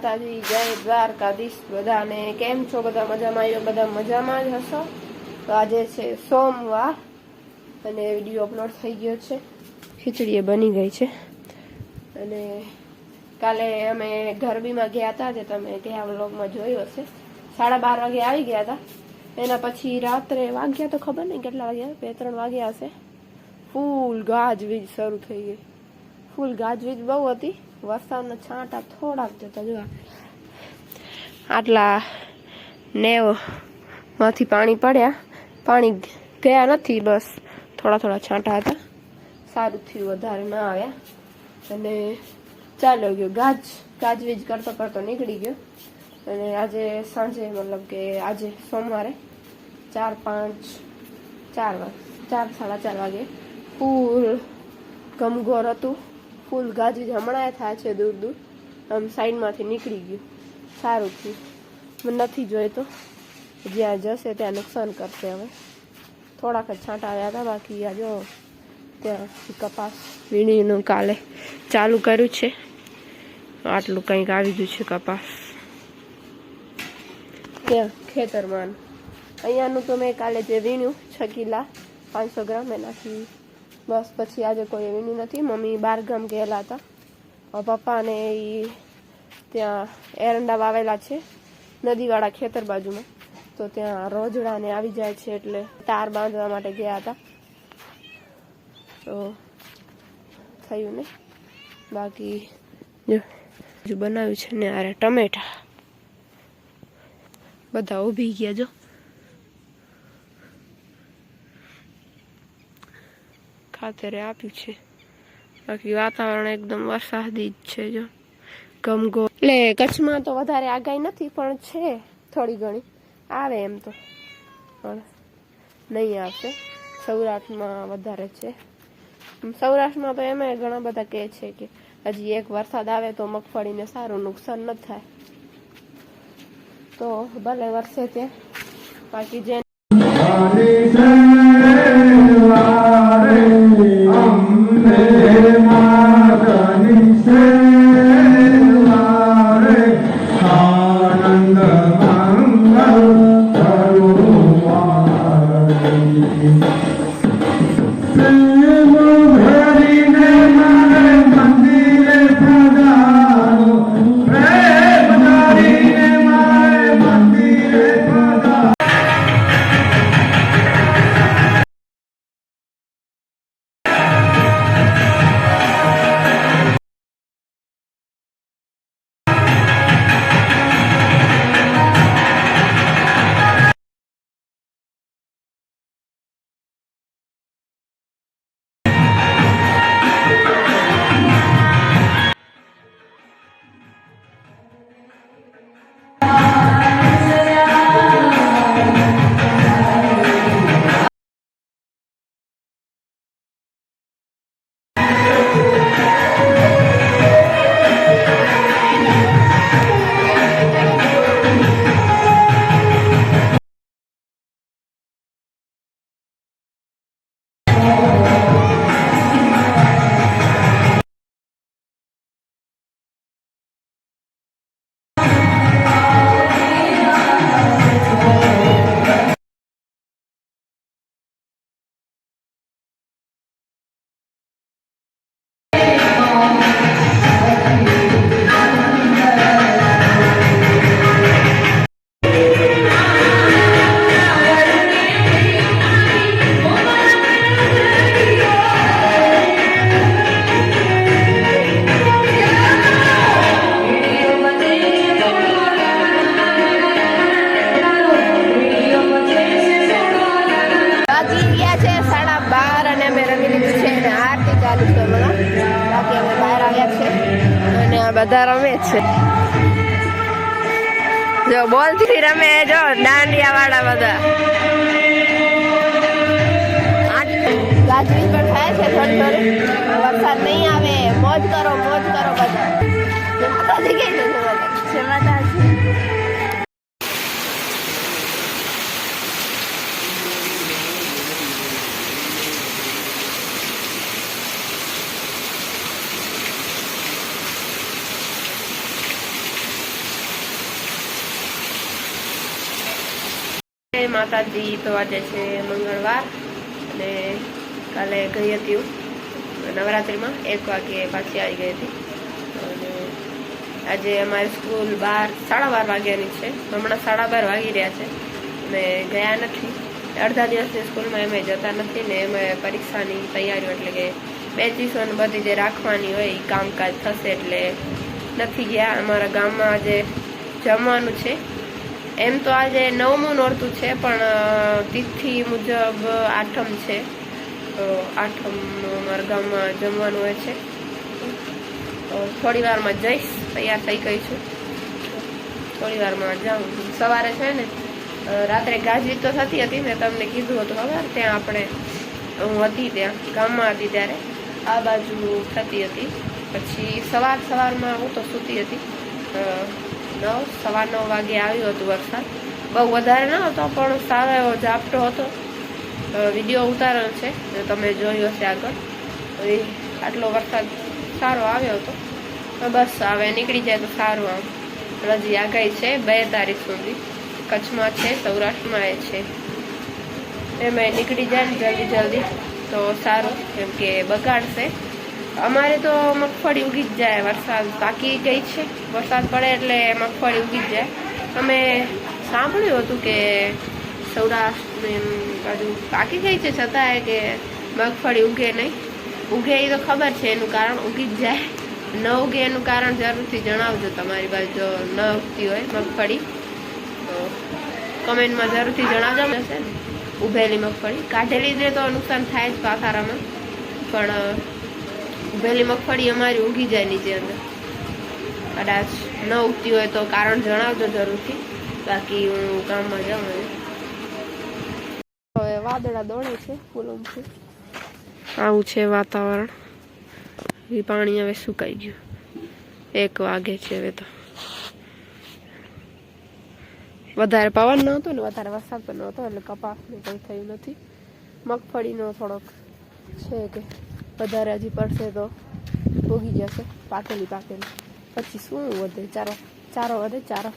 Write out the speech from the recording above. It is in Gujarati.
માતાજી, જય દ્વારકાધીશ બધાને. કેમ છો બધા મજામાં? આવ્યો બધા મજામાં જ હશો? તો આજે છે સોમવાર અને વીડિયો અપલોડ થઈ ગયો છે. ખીચડી એ બની ગઈ છે. અને કાલે અમે ગરબીમાં ગયા હતા જે તમે ગયા વ્લોગમાં જોયું હશે. સાડા બાર વાગે આવી ગયા હતા એના પછી રાત્રે વાગ્યા તો ખબર નહીં કેટલા વાગ્યા? બે ત્રણ વાગ્યા હશે. ફૂલ ગાજવીજ શરૂ થઈ ગઈ. ફૂલ ગાજવીજ બહુ હતી. વરસાદના છાંટા થોડાક જતા જોવા. આટલા નેવમાંથી પાણી પડ્યા. પાણી ગયા નથી, બસ થોડા થોડા છાંટા હતા. સારું થયું, વધારે ના આવ્યા. અને ચાલ્યો ગયો. ગાજ, ગાજવીજ કરતો કરતો નીકળી ગયો. અને આજે સાંજે મતલબ કે આજે સોમવારે ચાર પાંચ, ચાર વાગે, ચાર, સાડા ચાર વાગે ફૂલ ગમગોર હતું. ફૂલ ગાજવીજ હમણાં થાય છે દૂર દૂર. આમ સાઈડમાંથી નીકળી ગયું. સારું થયું. નથી જોઈતો. જ્યાં જશે ત્યાં નુકસાન કરશે હવે. થોડાક જ છાંટા આવ્યા હતા, બાકી આ જો ત્યાં કપાસ વીણીનું કાલે ચાલુ કર્યું છે. આટલું કંઈક આવી ગયું છે કપાસ. ત્યાં ખેતરમાં. અહીંયાનું તો મેં કાલે જે વીણ્યું, છ કિલા, પાંચસો ગ્રામ એનાથી બસ પછી આજે કોઈ એવી નથી. મમ્મી બાર ગામ ગયેલા હતા. પપ્પાને એ ત્યાં એરંડા વાવેલા છે, નદીવાળા ખેતર બાજુમાં. તો ત્યાં રોજડાને આવી જાય છે એટલે તાર બાંધવા માટે ગયા હતા. તો થયું ને. બાકી જો બનાવ્યું છે ને અરે ટમેટા. બધા ઊભી ગયા જો. ખાતરે આપ્યું છે. બાકી વાતાવરણ એકદમ વરસાદી જ છે જો. ગમગો એટલે કચ્છમાં તો વધારે આગાહી નથી, પણ છે થોડી ઘણી. આવે એમ તો. પણ નહીં આવશે. સૌરાષ્ટ્રમાં વધારે છે. સૌરાષ્ટ્રમાં તો એમાં ઘણા બધા કહે છે કે હજી એક વરસાદ આવે તો મગફળીને સારું નુકસાન ન થાય. તો ભલે વરસે તે. બાકી જે બધા રમે છે. જો બોલથી રમે જો દાંડિયા વાળા બધા. ગાજરી પણ થાય છે, થોડી થોડી. જય માતાજી તો આજે છે મંગળવાર. અને કાલે ગઈ હતી હું. નવરાત્રિમાં એક વાગે પાછી આવી ગઈ હતી. અને આજે અમારી સ્કૂલ બાર, સાડા બાર વાગ્યાની છે. હમણાં સાડા બાર વાગી રહ્યા છે. અમે ગયા નથી. અડધા દિવસની સ્કૂલમાં એમ જતા નથી ને એમાં પરીક્ષાની તૈયારીઓ એટલે કે બેચીસો ને બધી જે રાખવાની હોય કામકાજ થશે એટલે નથી ગયા. અમારા ગામમાં આજે જમવાનું છે. એમ તો આજે નવમું નોરતું છે, પણ તિથિ મુજબ આઠમ છે. તો આઠમ અમારા ગામમાં જમવાનું હોય છે. થોડી વારમાં જઈશ, તૈયાર થઈ ગઈ છું. થોડી વારમાં જાઉં. સવારે છે ને રાત્રે ગાજવીજ તો થતી હતી, મેં તમને કીધું હતું ખબર? ત્યાં આપણે, હું હતી ત્યાં, ગામમાં હતી ત્યારે, આ બાજુ થતી હતી. પછી સવાર સવારમાં હું તો સૂતી હતી. નવ સવા નવ વાગે આવ્યું હતું વરસાદ. બહુ વધારે ન હતો, પણ સારો એવો ઝાપટો હતો. વીડિયો ઉતારેલો છે, જો તમે જોયો હશે આગળ. એ આટલો વરસાદ સારો આવ્યો હતો. બસ હવે નીકળી જાય તો સારું આમ. હજી આગાહી છે, બે તારીખ સુધી. કચ્છમાં છે, સૌરાષ્ટ્રમાં એ છે. એમાં નીકળી જાય ને જલ્દી જલ્દી, તો સારું. કેમ કે બગાડશે. અમારે તો મગફળી ઉગી જ જાય વરસાદ. પાકી ગઈ છે? વરસાદ પડે એટલે મગફળી ઉગી જ જાય. તમે સાંભળ્યું હતું કે સૌરાષ્ટ્ર એમ બાજુ પાકી ગઈ છે છતાંય કે મગફળી ઉગે નહીં? ઉગે એ તો ખબર છે, એનું કારણ ઉગી જ જાય. ન ઉગે એનું કારણ જરૂરથી જણાવજો તમારી બાજુ જો ન ઉગતી હોય મગફળી. તો કમેન્ટમાં જરૂરથી જણાવજો. હશે ઉભેલી મગફળી. કાઢેલી તો નુકસાન થાય જ પાથારામાં. પણ ઉભેલી મગફળી અમારી ઊંઘી જાય નીચે અંદર. કદાચ ન ઉગતી હોય તો કારણ જણાવજો જરૂરથી. બાકી હું કામમાં જાઉં હવે હવે વાદળા દોડે છે ફૂલોમથી આવું છે વાતાવરણ. એ પાણી હવે સુકાઈ ગયું. એક વાગે છે હવે તો. વધારે પવન નહોતો ને વધારે વરસાદ પણ નહોતો એટલે કપાસને કંઈ થયું નથી. મગફળીનો થોડોક છે કે વધારે હજી પડશે તો ભોગી જશે. પાકેલી પાકેલી. પછી શું વધે? ચારો ચારો વધે, ચારો.